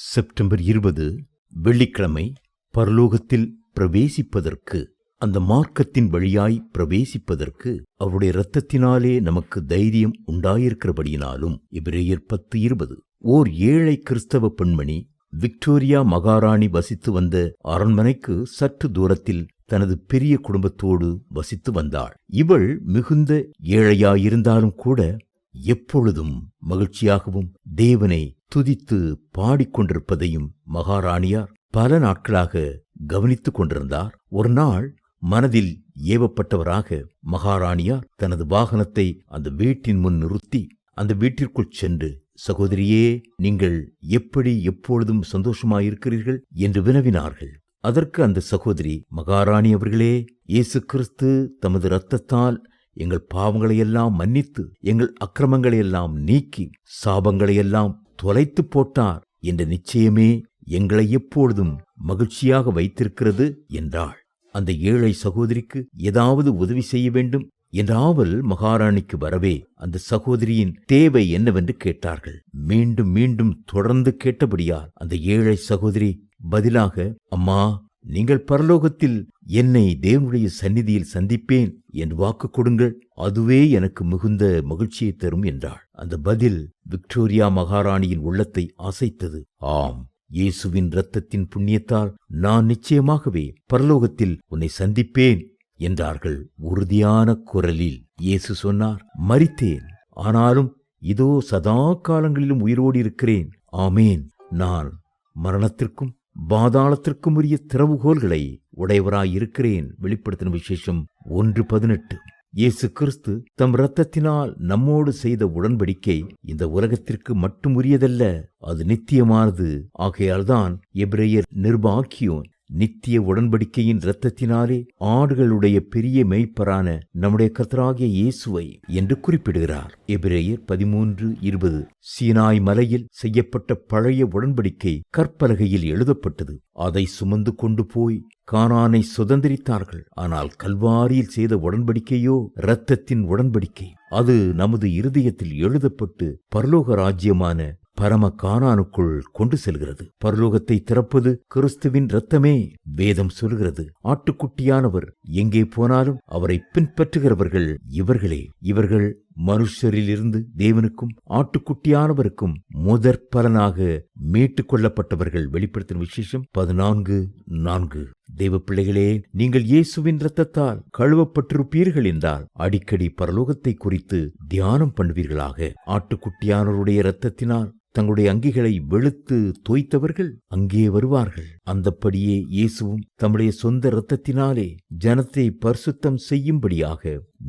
September இருபது வெள்ளிக்கிழமை பரலோகத்தில் பிரவேசிப்பதற்கு அந்த மார்க்கத்தின் வழியாய் பிரவேசிப்பதற்கு அவருடைய இரத்தத்தினாலே நமக்கு தைரியம் உண்டாயிருக்கிறபடியினாலும் இபிரேயர் பத்து இருபது. ஓர் ஏழை கிறிஸ்தவ பெண்மணி விக்டோரியா மகாராணி வசித்து வந்த அரண்மனைக்கு சற்று தூரத்தில் தனது பெரிய குடும்பத்தோடு வசித்து வந்தாள். இவள் மிகுந்த ஏழையாயிருந்தாலும் கூட எப்பொழுதும் மகிழ்ச்சியாகவும் தேவனை துதித்து பாடிக்கொண்டிருப்பதையும் மகாராணியார் பல நாட்களாக கவனித்துக் கொண்டிருந்தார். ஒரு நாள் மனதில் ஏவப்பட்டவராக மகாராணியார் தனது வாகனத்தை அந்த வீட்டின் முன் நிறுத்தி அந்த வீட்டிற்குள் சென்று சகோதரியே நீங்கள் எப்படி எப்பொழுதும் சந்தோஷமாயிருக்கிறீர்கள்? என்று வினவினார்கள். அதற்கு அந்த சகோதரி மகாராணி அவர்களே இயேசு கிறிஸ்து தமது இரத்தத்தால் எங்கள் பாவங்களையெல்லாம் மன்னித்து எங்கள் அக்கிரமங்களையெல்லாம் நீக்கி சாபங்களையெல்லாம் தொலைத்து போட்டார் என்ற நிச்சயமே எங்களை எப்பொழுதும் மகிழ்ச்சியாக வைத்திருக்கிறது என்றாள். அந்த ஏழை சகோதரிக்கு ஏதாவது உதவி செய்ய வேண்டும் என்ற ஆவல் மகாராணிக்கு வரவே அந்த சகோதரியின் தேவை என்னவென்று கேட்டார்கள். மீண்டும் மீண்டும் தொடர்ந்து கேட்டபடியால் அந்த ஏழை சகோதரி பதிலாக அம்மா நீங்கள் பரலோகத்தில் என்னை தேவனுடைய சந்நிதியில் சந்திப்பேன் என்று வாக்கு கொடுங்கள். அதுவே எனக்கு மிகுந்த மகிழ்ச்சியை தரும் என்றாள். அந்த பதில் விக்டோரியா மகாராணியின் உள்ளத்தை அசைத்தது. ஆம் இயேசுவின் இரத்தத்தின் புண்ணியத்தால் நான் நிச்சயமாகவே பரலோகத்தில் உன்னை சந்திப்பேன் என்றார்கள். உறுதியான குரலில் இயேசு சொன்னார் மரித்தேன் ஆனாலும் இதோ சதா காலங்களிலும் உயிரோடு இருக்கிறேன். ஆமேன். நான் மரணத்திற்கும் பாதாளத்திற்கும் உரிய திறவுகோல்களை உடையவராயிருக்கிறேன். வெளிப்படுத்தின விசேஷம் ஒன்று பதினெட்டு. இயேசு கிறிஸ்து தம் இரத்தத்தினால் நம்மோடு செய்த உடன்படிக்கை இந்த உலகத்திற்கு மட்டும் உரியதல்ல அது நித்தியமானது. ஆகையால்தான் எபிரேயர் நிர்பாக்கியோன். நித்திய உடன்படிக்கையின் இரத்தத்தினாலே ஆடுகளுடைய பெரிய மெய்ப்பரான நம்முடைய கர்த்தராகிய இயேசுவை என்று குறிப்பிடுகிறார். எபிரேயர் பதிமூன்று இருபது. சீனாய் மலையில் செய்யப்பட்ட பழைய உடன்படிக்கை கற்பலகையில் எழுதப்பட்டது. அதை சுமந்து கொண்டு போய் கானானை சுதந்திரித்தார்கள். ஆனால் கல்வாரியில் செய்த உடன்படிக்கையோ இரத்தத்தின் உடன்படிக்கை. அது நமது இருதயத்தில் எழுதப்பட்டு பரலோக ராஜ்யமான பரம கானானுக்குள் கொண்டு செல்கிறது. பரலோகத்தை திறப்பது கிறிஸ்துவின் இரத்தமே வேதம் சொல்கிறது. ஆட்டுக்குட்டியானவர் எங்கே போனாலும் அவரை பின்பற்றுகிறவர்கள் இவர்களே. இவர்கள் மனுஷரிலிருந்து தேவனுக்கும் ஆட்டுக்குட்டியானவருக்கும் முதற் பலனாக மீட்டுக் கொள்ளப்பட்டவர்கள் வெளிப்படுத்தின விசேஷம் பதினான்கு நான்கு. தெய்வ பிள்ளைகளே நீங்கள் இயேசுவின் இரத்தத்தால் கழுவப்பட்டிருப்பீர்கள் என்றால் அடிக்கடி பரலோகத்தை குறித்து தியானம் பண்ணுவீர்களாக. ஆட்டுக்குட்டியானவருடைய இரத்தத்தினால் தங்களுடைய அங்கிகளை வெளுத்து தோய்த்தவர்கள் அங்கே வருவார்கள். அந்தப்படியே இயேசுவும் தம்முடைய சொந்த இரத்தத்தினாலே ஜனத்தை பரிசுத்தம் செய்யும்படியாக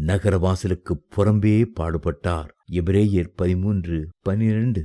நகரவாசலுக்கு புறம்பே பாடுபட்டார். எபிரேயர் பதிமூன்று பனிரெண்டு